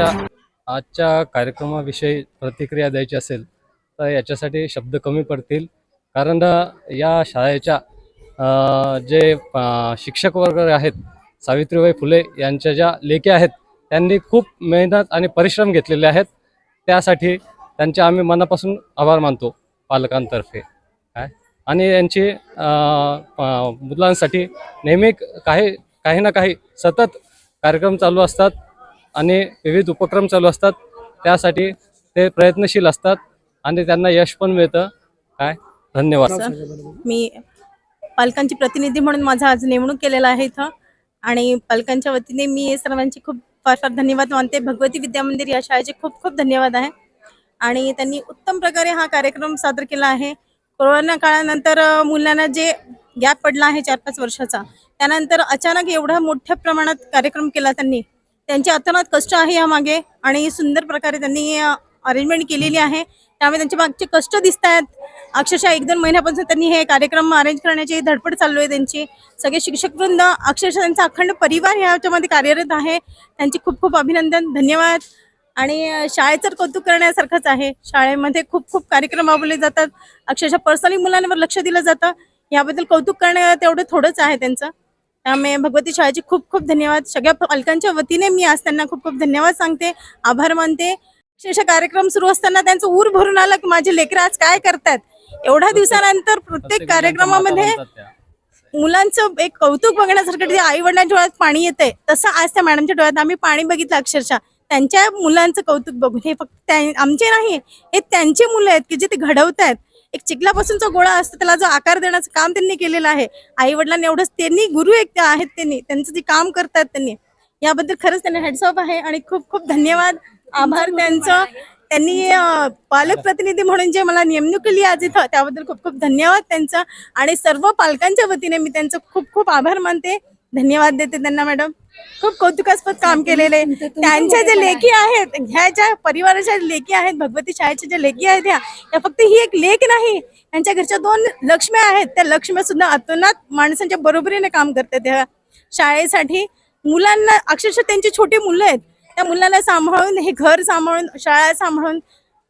आजच्या आजच्या कार्यक्रमाविषयी प्रतिक्रिया द्यायची असेल तर याच्यासाठी शब्द कमी पडतील. कारण या शाळेच्या जे शिक्षक वर्ग आहेत सावित्रीबाई फुले यांच्या ज्या लेखी आहेत त्यांनी खूप मेहनत आणि परिश्रम घेतलेले आहेत. त्यासाठी त्यांचे आम्ही मनापासून आभार मानतो पालकांतर्फे. काय? आणि यांची मुलांसाठी नेहमी काही काही ना काही सतत कार्यक्रम चालू असतात. आणि विविध उपक्रम चालू असतात. त्यासाठी ते प्रयत्नशील असतात आणि त्यांना यश पण मिळतं. काय? धन्यवाद. मी पालकांची प्रतिनिधी म्हणून माझा आज नेमणूक केलेला आहे इथं. आणि पालकांच्या वतीने मी सर्वांची खूप फार फार धन्यवाद मानते. भगवती विद्या मंदिर या शाळेचे खूप खूप धन्यवाद आहे. आणि त्यांनी उत्तम प्रकारे हा कार्यक्रम सादर केला आहे. कोरोना काळानंतर मुलांना जे गॅप पडला आहे चार पाच वर्षाचा त्यानंतर अचानक एवढा मोठ्या प्रमाणात कार्यक्रम केला त्यांनी. त्यांच्या अतोनात कष्ट आहे यामागे आणि सुंदर प्रकारे त्यांनी अरेंजमेंट केलेली आहे. त्यामुळे त्यांच्या मागचे कष्ट दिसत आहेत अक्षरशः एक दोन महिन्यापासून त्यांनी हे कार्यक्रम अरेंज करण्याची धडपड चालू आहे त्यांची. सगळे शिक्षकवृंद अक्षरशः त्यांचा अखंड परिवार ह्याच्यामध्ये कार्यरत आहे. त्यांचे खूप खूप अभिनंदन धन्यवाद. आणि शाळेचं कौतुक करण्यासारखंच आहे. शाळेमध्ये खूप खूप कार्यक्रम राबवले जातात. अक्षरशः पर्सनली मुलांवर लक्ष दिलं जातं. याबद्दल कौतुक करणे तेवढं थोडंच आहे त्यांचं. त्यामुळे भगवती शाळेचे खूप खूप धन्यवाद. सगळ्या पालकांच्या वतीने मी आज त्यांना खूप खूप धन्यवाद सांगते. आभार मानते. अक्षरशः कार्यक्रम सुरू असताना त्यांचं ऊर भरून आलं की माझे लेकरं आज काय करतात? एवढ्या दिवसानंतर प्रत्येक कार्यक्रमामध्ये मुलांचं एक कौतुक बघण्यासारखं जे आई वडिलांच्या डोळ्यात पाणी येतंय. तसं आज त्या मॅडमच्या डोळ्यात आम्ही पाणी बघितलं अक्षरशः. त्यांच्या मुलांचं कौतुक बघून. हे फक्त त्या- आमचे नाही हे त्यांचे मुलं आहेत की जे ते घडवत आहेत एक चिखलापासूनचा गोळा असतो त्याला जो आकार देण्याचं काम त्यांनी केलेलं आहे. आई वडिलांनी एवढंच त्यांनी गुरु एक आहेत त्यांनी त्यांचं जे काम करतात त्यांनी. याबद्दल खरंच त्यांना हेड्स आहे आणि खूप खूप धन्यवाद. आभार त्यांचं. त्यांनी पालक प्रतिनिधी म्हणून जे मला नेमणूक केली आज इथं त्याबद्दल खूप खूप धन्यवाद त्यांचं. आणि सर्व पालकांच्या वतीने मी त्यांचं खूप खूप आभार मानते. धन्यवाद देते त्यांना मॅडम. खूप कौतुकास्पद काम केलेले. त्यांच्या जे लेखी आहेत ह्या ज्या परिवाराच्या लेखी आहेत भगवती शाळेच्या ज्या लेखी आहेत ह्या त्या फक्त ही एक लेख नाही. त्यांच्या घरच्या दोन लक्ष्म्या आहेत. त्या लक्ष्म्या सुद्धा अतोनात माणसांच्या बरोबरीने काम करतात. त्या शाळेसाठी मुलांना अक्षरशः त्यांची छोटी मुलं आहेत. त्या मुलांना सांभाळून हे घर सांभाळून शाळा सांभाळून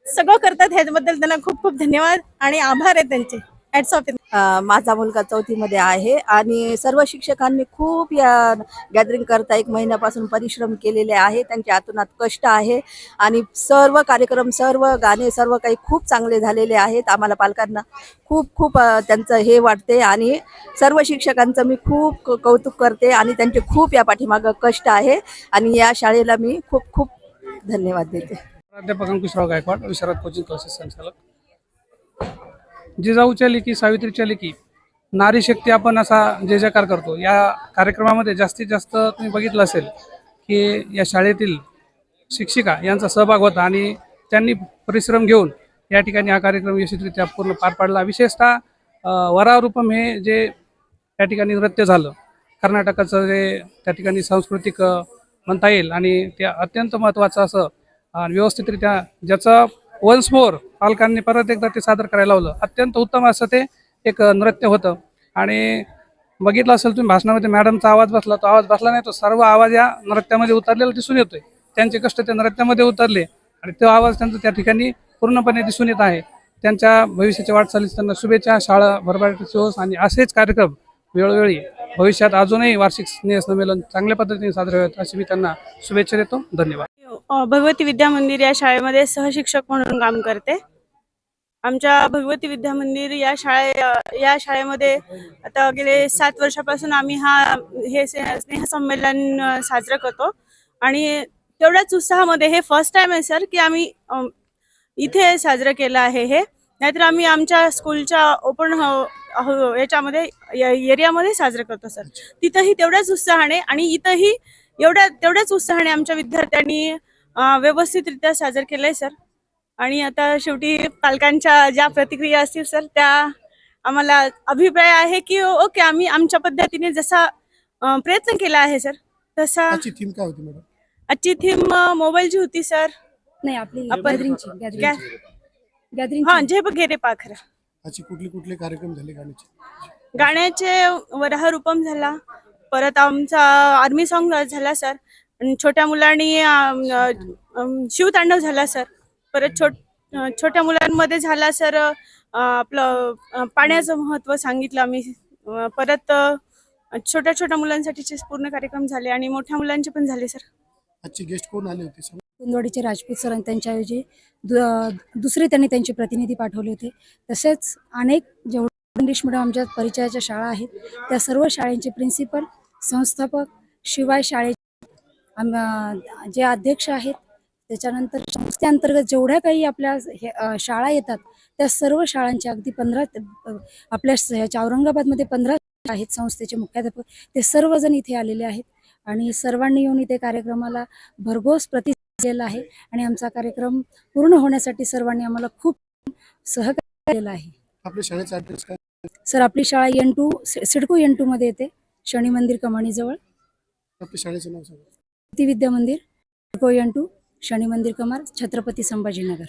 सगळं करतात. ह्याच्याबद्दल त्यांना खूप खूप धन्यवाद आणि आभार आहे त्यांचे. माझा मुलगा चौथीमध्ये आहे आणि सर्व शिक्षकांनी खूप या गॅदरिंग करता एक महिन्यापासून परिश्रम केलेले आहे. त्यांच्या आतोनात कष्ट आहे आणि सर्व कार्यक्रम सर्व गाणे सर्व काही खूप चांगले झालेले आहेत. आम्हाला पालकांना खूप खूप त्यांचं हे वाटते आणि सर्व शिक्षकांचं मी खूप कौतुक करते आणि त्यांचे खूप या पाठीमागं कष्ट आहे आणि या शाळेला मी खूप खूप धन्यवाद देते. प्राध्यापक अंकुशराव गायकवाड विशारद कोचिंग क्लासेस संचालक. जिजाऊच्या लेखी सावित्रीच्या लेखी नारी शक्ती आपण असा जय जयकार करतो. या कार्यक्रमामध्ये जास्तीत जास्त तुम्ही बघितलं असेल की या शाळेतील शिक्षिका यांचा सहभाग होता आणि त्यांनी परिश्रम घेऊन या ठिकाणी हा कार्यक्रम यशस्वीरित्या पूर्ण पार पाडला. विशेषतः वरारूपम हे जे या ठिकाणी नृत्य झालं कर्नाटकाचं जे त्या ठिकाणी सांस्कृतिक म्हणता येईल आणि ते अत्यंत महत्त्वाचं असं आणि व्यवस्थितरित्या ज्याचं वन्स मोर पालकांनी परत एकदा ते सादर करायला लावलं. अत्यंत उत्तम असं ते एक नृत्य होतं. आणि बघितलं असेल तुम्ही भाषणामध्ये मॅडमचा आवाज बसला तो आवाज बसला नाही तो सर्व आवाज या नृत्यामध्ये उतरलेला दिसून येतोय. त्यांचे कष्ट त्या नृत्यामध्ये उतरले आणि तो आवाज त्यांचा त्या ठिकाणी पूर्णपणे दिसून येत आहे. त्यांच्या भविष्याच्या वाटचालीस त्यांना शुभेच्छा शाळा भरभराटीची होस आणि असेच कार्यक्रम वेळोवेळी भविष्यात अजूनही वार्षिक स्नेह संमेलन चांगल्या पद्धतीने साजरे होत अशी मी त्यांना शुभेच्छा देतो. धन्यवाद. भगवती विद्या मंदिर या शाळेमध्ये सहशिक्षक म्हणून काम करते. आमच्या भगवती विद्या मंदिर या शाळे या शाळेमध्ये आता गेले सात वर्षापासून आम्ही हा हे स्नेह स्नेहसंमेलन साजरं करतो. आणि तेवढ्याच उत्साहामध्ये हे फर्स्ट टाइम आहे सर की आम्ही इथे साजरं केलं आहे हे. नाहीतर आम्ही आमच्या स्कूलच्या ओपन याच्यामध्ये या- एरियामध्ये साजरं करतो सर. तिथंही तेवढ्याच उत्साहाने आणि इथंही एवढ्या तेवढ्याच उत्साहाने आमच्या विद्यार्थ्यांनी व्यवस्थितरित्या साजर केलंय सर. आणि आता शेवटी पालकांच्या ज्या प्रतिक्रिया असतील सर त्या आम्हाला अभिप्राय आहे की ओके आम्ही आमच्या पद्धतीने जसा प्रयत्न केला आहे सर तसा थीम काय होती मॅडम आजची थीम मोबाईलची होती सर. नाही आपली गॅदरिंगची गॅदरिंग हा झेप घेरे पाखर. आजची कुठले कुठले कार्यक्रम झाले गाण्याचे? गाण्याचे वराह रूपम झाला. परत आमचा आर्मी सॉन्ग झाला सर. आणि छोट्या मुलांनी अम, अम, शिवतांडव झाला सर. परत छोट अ, छोट्या मुलांमध्ये झाला सर अ, आपलं अ, पाण्याचं महत्त्व सांगितलं आम्ही. अ, परत अ, छोट्या छोट्या मुलांसाठीचे पूर्ण कार्यक्रम झाले आणि मोठ्या मुलांचे पण झाले सर. आजचे गेस्ट कोण आले होते? सांगा. कुंदवाडीचे राजपूत सर आणि त्यांच्याऐवजी दु- दुसरे त्यांनी त्यांचे प्रतिनिधी पाठवले होते. तसेच अनेक जेवढे इंग्लिश मिडियम आमच्या परिचयाच्या शाळा आहेत त्या सर्व शाळेंचे प्रिन्सिपल संस्थापक शिवाय शाळेचे जे अध्यक्ष आहेत त्याच्यानंतर संस्थेअंतर्गत जेवढ्या काही आपल्या हे शाळा येतात त्या सर्व शाळांच्या अगदी पंधरा आपल्या ह्याच्या औरंगाबादमध्ये पंधरा आहेत संस्थेचे मुख्याध्यापक. ते सर्वजण इथे आलेले आहेत आणि सर्वांनी येऊन इथे कार्यक्रमाला भरघोस प्रति दिलेला आहे आणि आमचा कार्यक्रम पूर्ण होण्यासाठी सर्वांनी आम्हाला खूप सहकार्य केलेलं आहे. आपल्या शाळेचा ऍड्रेस काय? सर आपली शाळा एन टू सिडको एन टूमध्ये येते शनी मंदिर कमानीजवळ. आपल्या शाळेचं नाव सांगा. ती विद्या मंदिर सिडको एन टू शनी मंदिर कमार छत्रपती संभाजीनगर.